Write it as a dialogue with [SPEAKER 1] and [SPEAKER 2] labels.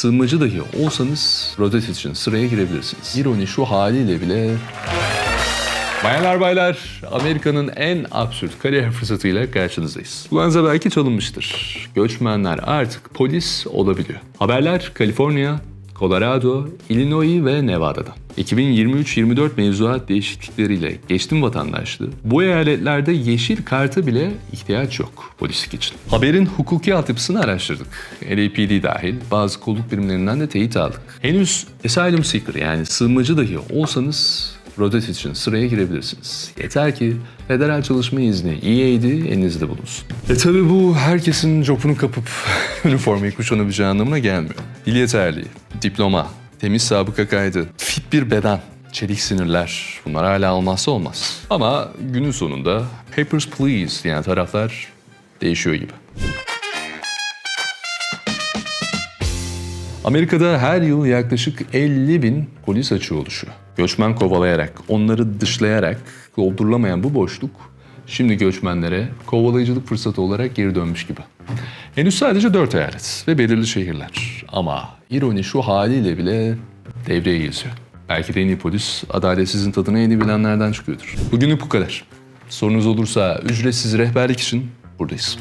[SPEAKER 1] sığınmacı dahi olsanız rodet için sıraya girebilirsiniz. İroni şu haliyle bile Bayanlar baylar, Amerika'nın en absürt kariyer fırsatıyla karşınızdayız. Kulağınıza belki çalınmıştır. Göçmenler artık polis olabiliyor. Haberler Kaliforniya, Colorado, Illinois ve Nevada'dan. 2023-24 mevzuat değişiklikleriyle geçtim vatandaşlığı. Bu eyaletlerde yeşil kartı bile ihtiyaç yok polislik için. Haberin hukuki altyapısını araştırdık. LAPD dahil bazı kolluk birimlerinden de teyit aldık. Henüz asylum seeker yani sığınmacı dahi olsanız rodet için sıraya girebilirsiniz. Yeter ki federal çalışma izni EAD elinizde bulunsun. E tabi bu herkesin copunu kapıp üniformayı kuşanabileceği anlamına gelmiyor. Dil yeterliği, diploma, temiz sabıka kaydı, fit bir beden, çelik sinirler bunlar hala olmazsa olmaz. Ama günün sonunda papers please diyen taraflar değişiyor gibi. Amerika'da her yıl yaklaşık 50 bin polis açığı oluşuyor. Göçmen kovalayarak, onları dışlayarak doldurulamayan bu boşluk şimdi göçmenlere kovalayıcılık fırsatı olarak geri dönmüş gibi. Henüz sadece 4 eyalet ve belirli şehirler. Ama ironi şu haliyle bile devreye geziyor. Belki de en iyi polis adaletsizin tadını en iyi bilenlerden çıkıyordur. Bugünlük bu kadar. Sorunuz olursa ücretsiz rehberlik için buradayız.